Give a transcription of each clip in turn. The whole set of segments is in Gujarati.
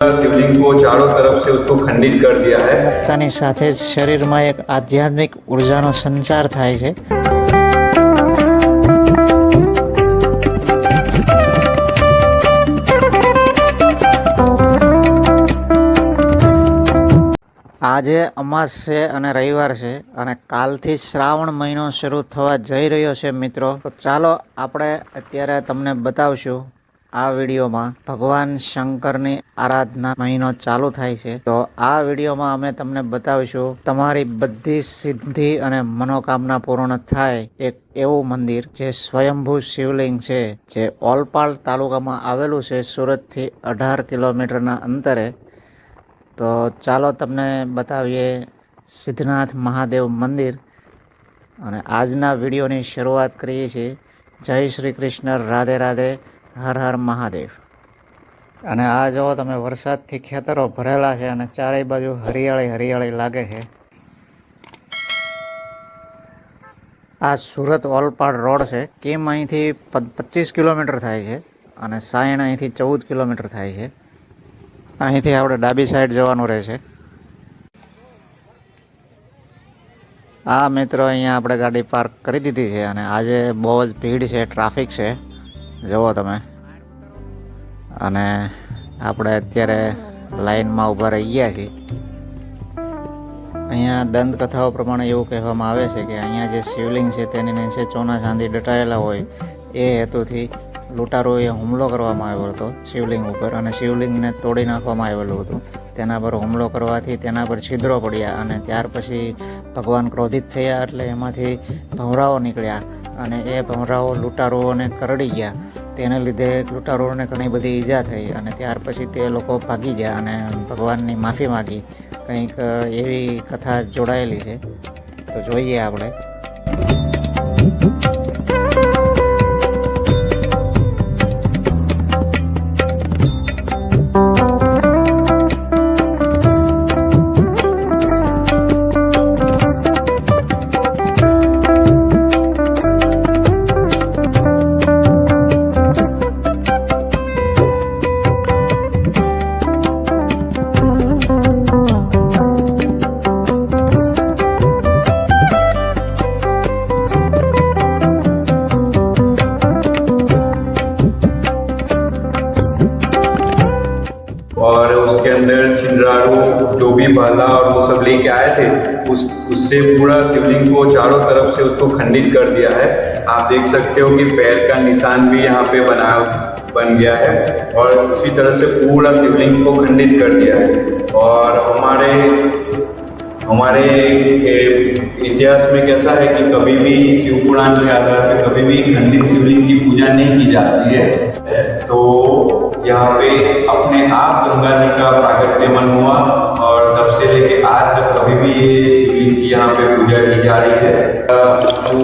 शिवलिंग को चारों तरफ से उसको खंडित कर दिया है પોતાની સાથે જ શરીરમાં એક આધ્યાત્મિક ઉર્જાનો સંચાર થાય છે આજે અમાસ છે અને રવિવાર છે અને કાલથી શ્રાવણ મહિનો શરૂ થવા જઈ રહ્યો છે મિત્રો તો ચાલો આપણે અત્યારે તમને બતાવશું આ વિડીયોમાં ભગવાન શંકરની આરાધના મહિનો ચાલુ થાય છે. તો આ વિડીયોમાં અમે તમને બતાવીશું તમારી બધી સિદ્ધિ અને મનોકામના પૂર્ણ થાય એક એવું મંદિર જે સ્વયંભૂ શિવલિંગ છે, જે ઓલપાડ તાલુકામાં આવેલું છે સુરતથી અઢાર કિલોમીટરના અંતરે. તો ચાલો તમને બતાવીએ સિદ્ધનાથ મહાદેવ મંદિર અને આજના વિડીયોની શરૂઆત કરીએ છીએ. જય શ્રી કૃષ્ણ, રાધે રાધે. હર હર મહાદેવ. અને આ જુઓ તમે વરસાદથી ખેતરો ભરેલા છે અને ચારેય બાજુ હરિયાળી હરિયાળી લાગે છે. આ સુરત ઓલપાડ રોડ છે. કેમ અહીંથી પચીસ કિલોમીટર થાય છે અને સાયણ અહીંથી ચૌદ કિલોમીટર થાય છે. અહીંથી આપણે ડાબી સાઈડ જવાનું રહેશે. આ મિત્રો અહીંયા આપણે ગાડી પાર્ક કરી દીધી છે અને આજે બહુ જ ભીડ છે, ટ્રાફિક છે. જુઓ તમે. અને આપણે અત્યારે લાઈનમાં ઊભા રહી ગયા છીએ. અહીંયા દંતકથાઓ પ્રમાણે એવું કહેવામાં આવે છે કે અહીંયા જે શિવલિંગ છે તેની નીચે ચોના ચાંદી દટાયેલા હોય, એ હેતુથી લૂંટારોએ હુમલો કરવામાં આવ્યો હતો શિવલિંગ ઉપર અને શિવલિંગને તોડી નાખવામાં આવેલું હતું. તેના પર હુમલો કરવાથી તેના પર છિદ્રો પડ્યા અને ત્યાર પછી ભગવાન ક્રોધિત થયા એટલે એમાંથી ભવરાઓ નીકળ્યા. અને એ ભમરાઓ લૂંટારુઓને કરડી ગયા. તેને લીધે લૂંટારુઓને ઘણી બધી ઈજા થઈ અને ત્યાર પછી તે લોકો ભાગી ગયા અને ભગવાનની માફી માગી. કંઈક એવી કથા જોડાયેલી છે. તો જોઈએ આપણે. आए थे, उस, उससे पूरा शिवलिंग को चारों तरफ़ से उसको खंडित कर दिया है। आप देख सकते हो कि पैर का निशान भी यहाँ पे बना, बन गया है और उसी तरह से पूरा शिवलिंग को खंडित कर दिया है। और हमारे हमारे इतिहास में कैसा है कि कभी भी शिव पुराण के आधार पर कभी भी खंडित शिवलिंग की पूजा नहीं की जाती है। तो यहाँ पे अपने आप गंगा जी का प्रागट्यमन हुआ। से लेके आज तक कभी भी ये शिवलिंग की यहाँ पे पूजा की जा रही है तो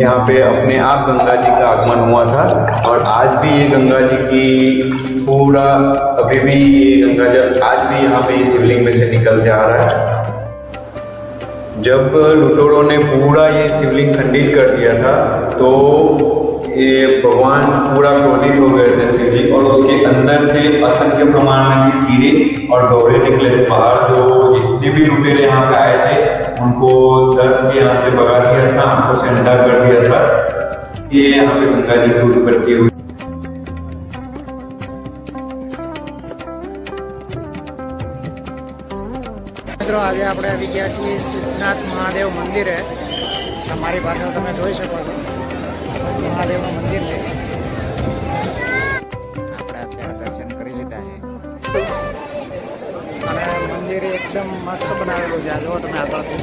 यहाँ पे अपने आप गंगा जी का आगमन हुआ था और आज भी ये गंगा जी की पूरा अभी भी ये गंगा जल आज भी यहाँ पे शिवलिंग में से निकलते आ रहा है। जब लुटोरों ने पूरा ये शिवलिंग खंडित कर दिया था तो ये भगवान पूरा क्रोधित हो गए थे शिवलिंग और उसके अंदर से असंख्य प्रमाण में से कीड़े और गौरे निकले थे बाहर जो जितने भी लुटेरे यहाँ पे आए थे उनको दर्श के यहाँ से भगा दिया था हमको सेंधा कर दिया था ये यहाँ पे गंगा जी की उत्पत्ति हुई મિત્રો આજે આપણે આવી ગયા છીએ સિદ્ધનાથ મહાદેવ મંદિરે તમારી પાછળ તમે જોઈ શકો છો મહાદેવનું મંદિર છે. આપણે અત્યારે દર્શન કરી લીધા છે. અને મંદિર એકદમ મસ્ત બનાવેલું છે. જો તમે આગળથી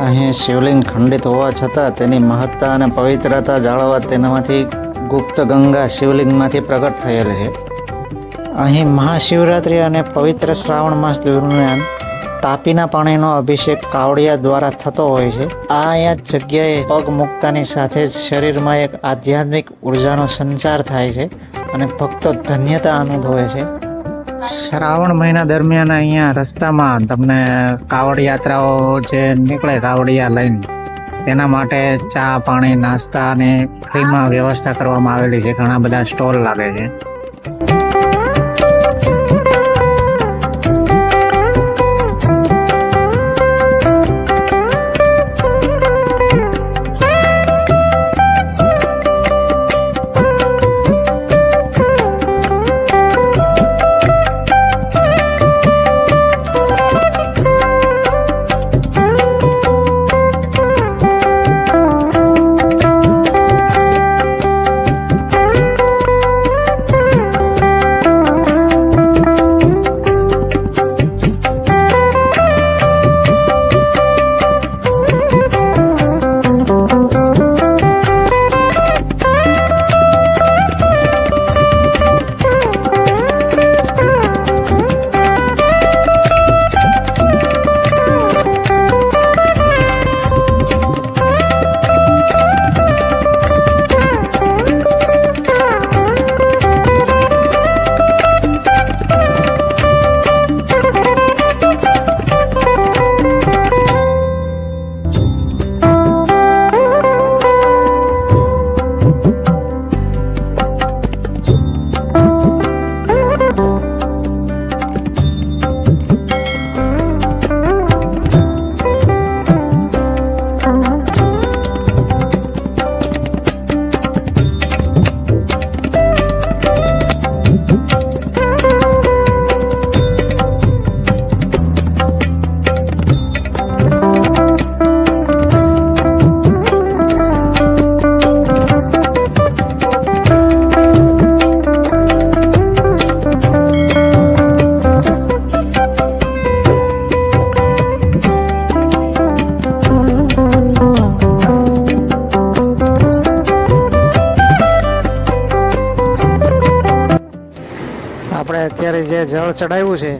અહીં શિવલિંગ ખંડિત હોવા છતાં તેની મહત્તા અને પવિત્રતા જાળવવા તેનામાંથી ગુપ્ત ગંગા શિવલિંગમાંથી પ્રગટ થયેલ છે. અહીં મહાશિવરાત્રિ અને પવિત્ર શ્રાવણ માસ દરમિયાન તાપીના પાણીનો અભિષેક કાવડિયા દ્વારા થતો હોય છે. આ અહીંયા જગ્યાએ પગ મૂકતાની સાથે જ શરીરમાં એક આધ્યાત્મિક ઉર્જાનો સંચાર થાય છે અને ભક્તો ધન્યતા અનુભવે છે. શ્રાવણ મહિના દરમિયાન અહીંયા રસ્તામાં તમને કાવડ યાત્રાઓ જે નીકળે કાવડિયા લઈને, તેના માટે ચા, પાણી, નાસ્તા અને ફ્રીમાં વ્યવસ્થા કરવામાં આવેલી છે. ઘણા બધા સ્ટોલ લાગે છે. આપણે અત્યારે જે જળ ચડાવ્યું છે,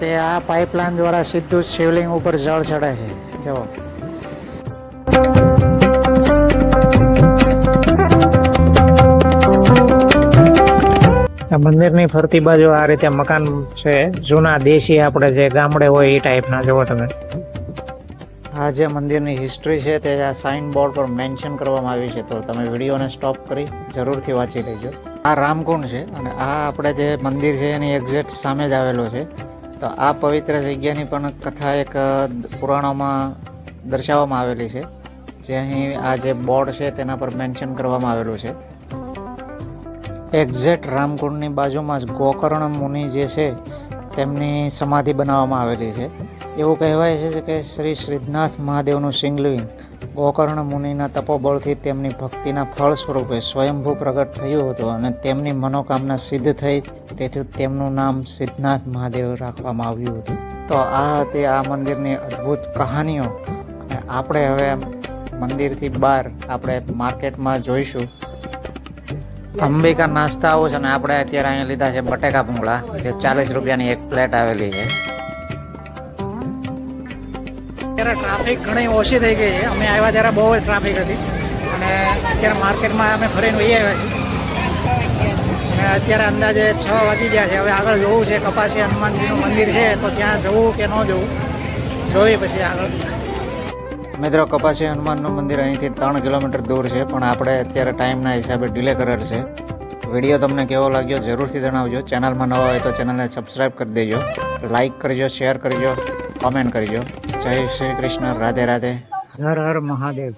તે આ પાઇપલાઇન દ્વારા સીધું જ શિવલિંગ ઉપર જળ ચડે છે. જુઓ. મંદિરની ફરતી બાજુ આ રીતે મકાન છે. જૂના દેશી આપણે જે ગામડે હોય એ ટાઈપના જુઓ તમે. આ જે મંદિરની હિસ્ટ્રી છે તે આ સાઇન બોર્ડ પર મેન્શન કરવામાં આવી છે. તો તમે વિડીયોને સ્ટોપ કરી જરૂરથી વાંચી લેજો. આ રામકુંડ છે અને આ આપણે જે મંદિર છે એની એક્ઝેક્ટ સામે જ આવેલું છે. તો આ પવિત્ર જગ્યાની પણ કથા એક પુરાણોમાં દર્શાવવામાં આવેલી છે. જે અહીં આ જે બોર્ડ છે તેના પર મેન્શન કરવામાં આવેલું છે. એક્ઝેક્ટ રામકુંડની બાજુમાં જ ગોકર્ણ મુનિ જે છે તેમની સમાધિ બનાવવામાં આવેલી છે. એવું કહેવાય છે કે શ્રી શ્રીધનાથ મહાદેવનું શિંગલિંગ ગોકર્ણ મુનિના તપોબળથી તેમની ભક્તિના ફળ સ્વરૂપે સ્વયંભૂ પ્રગટ થયું હતું અને તેમની મનોકામના સિદ્ધ થઈ તેથી તેમનું નામ સિદ્ધનાથ મહાદેવ રાખવામાં આવ્યું હતું. તો આ હતી આ મંદિરની અદ્ભુત કહાનીઓ. આપણે હવે મંદિરથી બહાર આપણે માર્કેટમાં જોઈશું અંબિકા નાસ્તા છે અને આપણે અત્યારે અહીંયા લીધા છે બટેકા ભૂંગળા, જે ચાલીસ રૂપિયાની એક પ્લેટ આવેલી છે. અત્યારે ટ્રાફિક ઘણી ઓછી થઈ ગઈ છે. અમે આવ્યા ત્યારે બહુ જ ટ્રાફિક હતી. અને અત્યારે માર્કેટમાં અમે ફરીને વહી આવ્યા છીએ. અત્યારે અંદાજે છ વાગી ગયા છે. હવે આગળ જોવું છે. કપાસી હનુમાનજીનું મંદિર છે, તો ત્યાં જવું કે ન જવું, જોઈએ પછી આગળ. મિત્રો કપાસી હનુમાનનું મંદિર અહીંથી ત્રણ કિલોમીટર દૂર છે, પણ આપણે અત્યારે ટાઈમના હિસાબે ડિલે કરેલ છે. વીડિયો તમને કેવો લાગ્યો જરૂરથી જણાવજો. ચેનલમાં નવા હોય તો ચેનલને સબસ્ક્રાઈબ કરી દેજો. લાઇક કરજો, શેર કરજો, કોમેન્ટ કરજો. જય શ્રી કૃષ્ણ. રાધે રાધે. હર હર મહાદેવ.